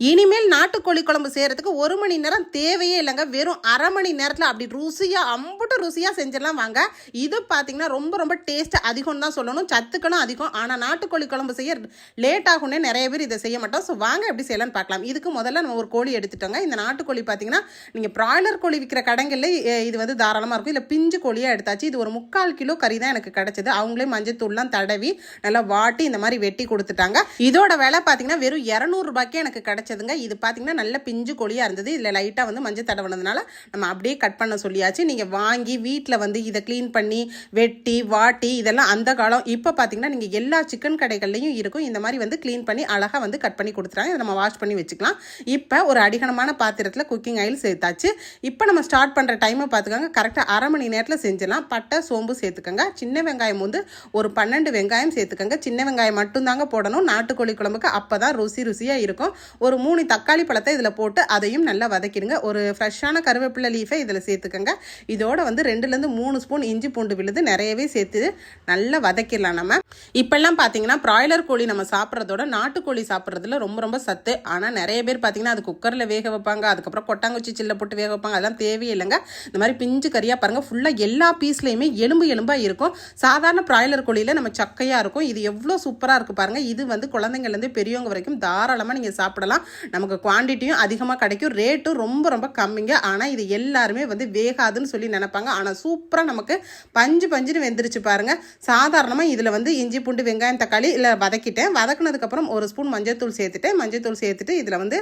இனிமேல் நாட்டுக்கோழி குழம்பு செய்கிறதுக்கு ஒரு மணி நேரம் தேவையே இல்லைங்க. வெறும் அரை மணி நேரத்தில் அப்படி ருசியாக அம்புட்டு ருசியாக செஞ்சிடலாம் வாங்க. இது பார்த்தீங்கன்னா ரொம்ப ரொம்ப டேஸ்ட் அதிகம்னு தான் சொல்லணும். சத்துக்களும் அதிகம். ஆனால் நாட்டுக்கோழி குழம்பு செய்ய லேட் ஆகும்னே நிறைய பேர் இதை செய்ய மாட்டோம். ஸோ வாங்க எப்படி செய்யலாம்னு பார்க்கலாம். இதுக்கு முதல்ல நம்ம ஒரு கோழி எடுத்துட்டோங்க. இந்த நாட்டுக்கோழி பார்த்தீங்கன்னா நீங்கள் ப்ராய்லர் கோழி விற்கிற கடைகளில் இது வந்து தாராளமாக இருக்கும். இல்லை பிஞ்சு கோழியாக எடுத்தாச்சு. இது ஒரு முக்கால் கிலோ கறி தான் எனக்கு கிடச்சிது. அவங்களே மஞ்சள் தூள்லாம் தடவி நல்லா வாட்டி இந்த மாதிரி வெட்டி கொடுத்துட்டாங்க. இதோட விலை பார்த்தீங்கன்னா வெறும் இரநூறுபாய்க்கே எனக்கு கிடச்சதுங்க. இது பார்த்தீங்கன்னா நல்ல பிஞ்சு கொழியாக இருந்தது. இதில் லைட்டாக வந்து மஞ்சள் தடவுனதுனால நம்ம அப்படியே கட் பண்ண சொல்லியாச்சு. நீங்கள் வாங்கி வீட்டில் வந்து இதை க்ளீன் பண்ணி வெட்டி வாட்டி இதெல்லாம் அந்த காலம். இப்போ பார்த்தீங்கன்னா நீங்கள் எல்லா சிக்கன் கடைகள்லையும் இருக்கும். இந்த மாதிரி வந்து க்ளீன் பண்ணி அழகாக வந்து கட் பண்ணி கொடுத்துறாங்க. இதை நம்ம வாஷ் பண்ணி வச்சுக்கலாம். இப்போ ஒரு அடிகனமான பாத்திரத்தில் குக்கிங் ஆயில் சேர்த்தாச்சு. இப்போ நம்ம ஸ்டார்ட் பண்ணுற டைமை பார்த்துக்கோங்க கரெக்டாக அரை மணி நேரத்தில் செஞ்சிடலாம். பட்டை சோம்பு சேர்த்துக்கோங்க. சின்ன வெங்காயம் வந்து ஒரு பன்னெண்டு வெங்காயம் சேர்த்துக்கோங்க. சின்ன வெங்காயம் மட்டும்தாங்க போடணும். நாட்டுக்கோழி குழம்புக்கு அப்போ தான் ருசி ருசியாக இருக்கும். ஒரு மூணு தக்காளி பழத்தை இதில் போட்டு அதையும் நல்லா வதக்கிடுங்க. ஒரு ஃப்ரெஷ்ஷான கருவேப்பிலை லீஃபை இதில் சேர்த்துக்கோங்க. இதோட வந்து ரெண்டுலேருந்து மூணு ஸ்பூன் இஞ்சி பூண்டு விழுது நிறையவே சேர்த்து நல்லா வதக்கிடலாம் நம்ம. இப்போல்லாம் பார்த்தீங்கன்னா ப்ராய்லர் கோழி நம்ம சாப்பிட்றதோட நாட்டுக்கோழி சாப்பிட்றதுல ரொம்ப ரொம்ப சத்து. ஆனால் நிறைய பேர் பார்த்தீங்கன்னா அது குக்கரில் வேக வைப்பாங்க அதுக்கப்புறம் கொட்டாங்குச்சி சில்ல போட்டு வேக வைப்பாங்க அதெல்லாம் தேவையில்லைங்க. இந்த மாதிரி பிஞ்சு கறியாக பாருங்கள் ஃபுல்லாக எல்லா பீஸ்லேயுமே எலும்பு எலும்பாக இருக்கும். சாதாரண ப்ராய்லர் கோழியில் நம்ம சக்கையாக இருக்கும். இது எவ்வளோ சூப்பராக இருக்குது பாருங்கள் இது வந்து குழந்தைங்கள்லேருந்து பெரியவங்க வரைக்கும் தாராளமாக நீங்கள் சாப்பிடலாம். நமக்கு குவான்டிட்டியும் அதிகமாக கிடைக்கும். ரேட்டும் ரொம்ப ரொம்ப கம்மிங்க. ஆனால் இது எல்லாருமே வந்து வேகாதுன்னு சொல்லி நினைப்பாங்க. ஆனால் சூப்பராக நமக்கு பஞ்சு பஞ்சுன்னு வெந்துருச்சு பாருங்கள் சாதாரணமாக இதில் வந்து இஞ்சி பூண்டு வெங்காயம் தக்காளி இல்லை வதக்கிட்டேன். வதக்குனதுக்கப்புறம் ஒரு ஸ்பூன் மஞ்சள் தூள் சேர்த்துட்டு மஞ்சள் தூள் சேர்த்துட்டு இதில் வந்து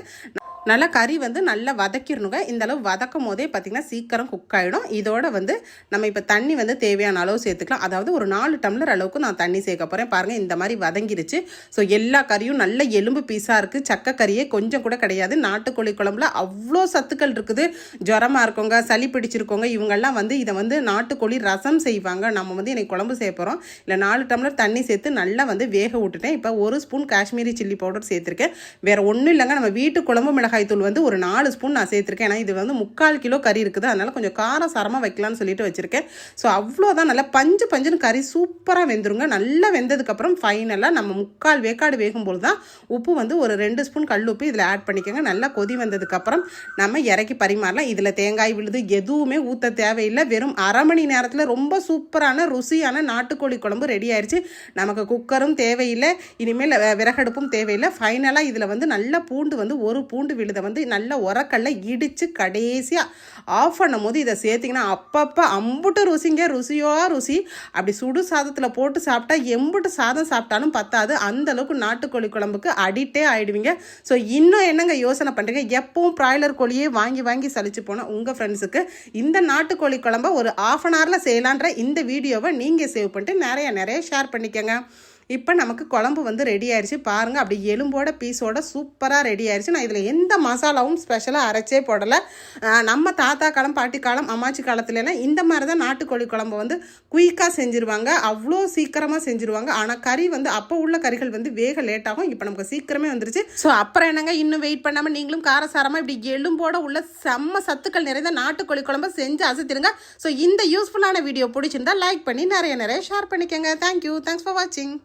நல்லா கறி வந்து நல்லா வதக்கிடணுங்க. இந்த அளவு வதக்கும் போதே பார்த்திங்கன்னா சீக்கிரம் குக் ஆகிடும் இதோட வந்து நம்ம இப்போ தண்ணி வந்து தேவையான அளவு சேர்த்துக்கலாம். அதாவது ஒரு நாலு டம்ளர் அளவுக்கு நான் தண்ணி சேர்க்க போகிறேன் பாருங்கள் இந்த மாதிரி வதங்கிருச்சு. ஸோ எல்லா கறியும் நல்ல எலும்பு பீஸாக இருக்குது சக்க கறியே கொஞ்சம் கூட கிடையாது. நாட்டுக்கோழி குழம்புல அவ்வளோ சத்துக்கள் இருக்குது. ஜுரமாக இருக்கவங்க சளி பிடிச்சிருக்கவங்க இவங்கெல்லாம் வந்து இதை வந்து நாட்டுக்கோழி ரசம் செய்வாங்க. நம்ம வந்து எனக்கு குழம்பு செய்ய போகிறோம் இல்லை நாலு டம்ளர் தண்ணி சேர்த்து நல்லா வந்து வேக விட்டுட்டேன். இப்போ ஒரு ஸ்பூன் காஷ்மீரி சில்லி பவுடர் சேர்த்துருக்கேன். வேறு ஒன்றும் இல்லைங்க. நம்ம வீட்டு குழம்பு மிளகாய் தூள் வந்து ஒரு நாலு ஸ்பூன் நான் சேர்த்துருக்கேன். ஏன்னா இது வந்து முக்கால் கிலோ கறி இருக்குது. அதனால் கொஞ்சம் காரம் சரமாக வைக்கலாம்னு சொல்லிட்டு வச்சுருக்கேன். ஸோ அவ்வளோதான். நல்லா பஞ்சு பஞ்சுன்னு கறி சூப்பராக வெந்துருங்க. நல்லா வெந்ததுக்கப்புறம் ஃபைனலாக நம்ம முக்கால் வேக்காடு வேகும்போது தான் உப்பு வந்து ஒரு ரெண்டு ஸ்பூன் கல் உப்பு இதில் ஆட் பண்ணிக்கோங்க. நல்லா கொதி வந்ததுக்கப்புறம் நம்ம இறக்கி பரிமாறலாம். இதில் தேங்காய் விழுது எதுவுமே ஊற்ற தேவையில்லை. வெறும் அரை மணி நேரத்தில் ரொம்ப சூப்பரான ருசியான நாட்டுக்கோழி குழம்பு ரெடி ஆயிடுச்சு நமக்கு குக்கரும் தேவையில்லை. இனிமேல் விறகடுப்பும் தேவையில்லை. ஃபைனலாக இதில் வந்து நல்ல பூண்டு வந்து ஒரு பூண்டு இதை வந்து நல்ல உரக்கல்ல இடித்து கடைசியாக ஆஃப் பண்ணும் போது இதை சேர்த்திங்கன்னா அப்பப்போ அம்புட்டு ருசிங்க ருசியோ ருசி. அப்படி சுடு சாதத்தில் போட்டு சாப்பிட்டா எம்புட்டு சாதம் சாப்பிட்டாலும் பத்தாது. அந்த அளவுக்கு நாட்டுக்கோழி குழம்புக்கு அடிக்டே ஆகிடுவீங்க ஸோ இன்னும் என்னங்க யோசனை பண்ணுறீங்க எப்பவும் ப்ராய்லர் கோழியே வாங்கி வாங்கி சலிச்சு போனால் உங்கள் ஃப்ரெண்ட்ஸுக்கு இந்த நாட்டுக்கோழி குழம்ப ஒரு ஆஃப் அன் ஹவரில் செய்யலான்ற இந்த வீடியோவை நீங்கள் சேவ் பண்ணிட்டு நிறைய நிறைய ஷேர் பண்ணிக்கோங்க. இப்போ நமக்கு குழம்பு வந்து ரெடி ஆயிடுச்சு பாருங்கள் அப்படி எலும்போட பீஸோட சூப்பராக ரெடி ஆயிடுச்சு நான் இதில் எந்த மசாலாவும் ஸ்பெஷலாக அரைச்சே போடலை. நம்ம தாத்தா காலம் பாட்டி காலம் அம்மாச்சி காலத்துலலாம் இந்த மாதிரி தான் நாட்டுக்கோழி குழம்பு வந்து குயிக்காக செஞ்சுருவாங்க. அவ்வளோ சீக்கிரமாக செஞ்சுருவாங்க. ஆனால் கறி வந்து அப்போ உள்ள கறிகள் வந்து வேக லேட் ஆகும். இப்போ நமக்கு சீக்கிரமே வந்துருச்சு. ஸோ அப்புறம் என்னங்க? இன்னும் வெயிட் பண்ணாமல் நீங்களும் காரசாரமாக இப்படி எலும்போட உள்ள செம்ம சத்துக்கள் நிறைந்த நாட்டுக்கோழி குழம்பு செஞ்சு அசத்திருங்க ஸோ இந்த யூஸ்ஃபுல்லான வீடியோ பிடிச்சிருந்தா லைக் பண்ணி நிறைய நிறைய ஷேர் பண்ணிக்கோங்க. தேங்க்யூ தேங்க்ஸ் ஃபார் வாட்சிங்